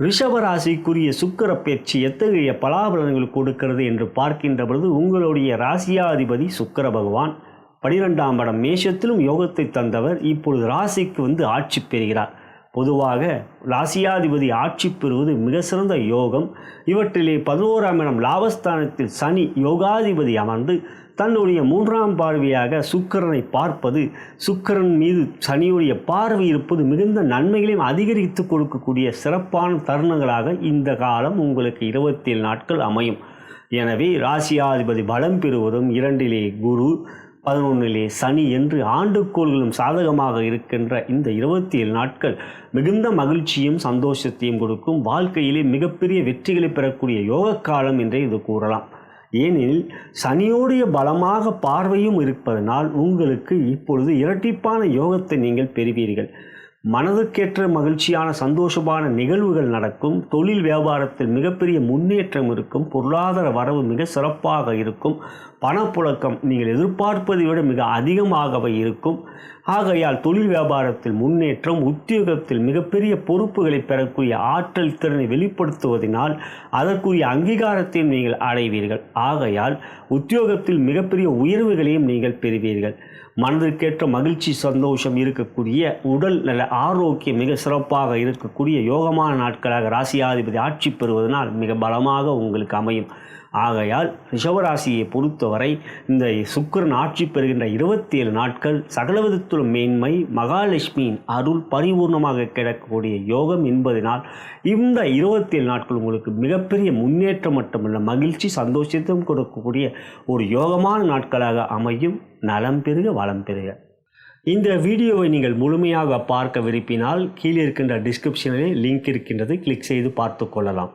ரிஷபராசிக்குரிய சுக்கர பயிற்சி எத்தகைய பலாபலன்கள் கொடுக்கிறது என்று பார்க்கின்ற பொழுது உங்களுடைய ராசியாதிபதி சுக்கர பகவான் பனிரெண்டாம் படம் மேஷத்திலும் யோகத்தை தந்தவர். இப்பொழுது ராசிக்கு வந்து ஆட்சி பெறுகிறார். பொதுவாக ராசியாதிபதி ஆட்சி பெறுவது மிக சிறந்த யோகம். இவற்றிலே பதினோராம் இடம் லாபஸ்தானத்தில் சனி யோகாதிபதி அமர்ந்து தன்னுடைய மூன்றாம் பார்வையாக சுக்கரனை பார்ப்பது சுக்கரன் மீது சனியுடைய பார்வை இருப்பது மிகுந்த நன்மைகளையும் அதிகரித்து கொடுக்கக்கூடிய சிறப்பான தருணங்களாக இந்த காலம் உங்களுக்கு இருபத்தேழு நாட்கள் அமையும். எனவே ராசியாதிபதி பலம் பெறுவதும் இரண்டிலே குரு பதினொன்றிலே சனி என்று ஆண்டுக்கோள்களும் சாதகமாக இருக்கின்ற இந்த இருபத்தி ஏழு நாட்கள் மிகுந்த மகிழ்ச்சியும் சந்தோஷத்தையும் கொடுக்கும். வாழ்க்கையிலே மிகப்பெரிய வெற்றிகளை பெறக்கூடிய யோக காலம் என்றே இது கூறலாம். ஏனெனில் சனியோடைய பலமாக பார்வையும் இருப்பதனால் உங்களுக்கு இப்பொழுது இரட்டிப்பான யோகத்தை நீங்கள் பெறுவீர்கள். மனதுக்கேற்ற மகிழ்ச்சியான சந்தோஷமான நிகழ்வுகள் நடக்கும். தொழில் வியாபாரத்தில் மிகப்பெரிய முன்னேற்றம் இருக்கும். பொருளாதார வரவு மிக சிறப்பாக இருக்கும். பணப்புழக்கம் நீங்கள் எதிர்பார்ப்பதை விட மிக அதிகமாகவே இருக்கும். ஆகையால் தொழில் வியாபாரத்தில் முன்னேற்றம் உத்தியோகத்தில் மிகப்பெரிய பொறுப்புகளை பெறக்கூடிய ஆற்றல் திறனை வெளிப்படுத்துவதனால் அதற்குரிய அங்கீகாரத்தையும் நீங்கள் அடைவீர்கள். ஆகையால் உத்தியோகத்தில் மிகப்பெரிய உயர்வுகளையும் நீங்கள் பெறுவீர்கள். மனதிற்கேற்ற மகிழ்ச்சி சந்தோஷம் இருக்கக்கூடிய உடல் நல ஆரோக்கியம் மிக சிறப்பாக இருக்கக்கூடிய யோகமான நாட்களாக ராசியாதிபதி ஆட்சி பெறுவதனால் மிக பலமாக உங்களுக்கு அமையும். ஆகையால் ரிஷவராசியை பொறுத்தவரை இந்த சுக்கரன் ஆட்சி பெறுகின்ற இருபத்தி ஏழு நாட்கள் சகலவிதத்திலும் மேன்மை மகாலட்சுமியின் அருள் பரிபூர்ணமாக கிடைக்கக்கூடிய யோகம் என்பதனால் இந்த இருபத்தி ஏழு நாட்கள் உங்களுக்கு மிகப்பெரிய முன்னேற்றம் மட்டுமல்ல மகிழ்ச்சி சந்தோஷத்தையும் கொடுக்கக்கூடிய ஒரு யோகமான நாட்களாக அமையும். நலம் பெருக வளம் பெருக இந்த வீடியோவை நீங்கள் முழுமையாக பார்க்க விரும்பினால் கீழே இருக்கின்ற டிஸ்கிரிப்ஷனிலே லிங்க் இருக்கின்றது. கிளிக் செய்து பார்த்து கொள்ளலாம்.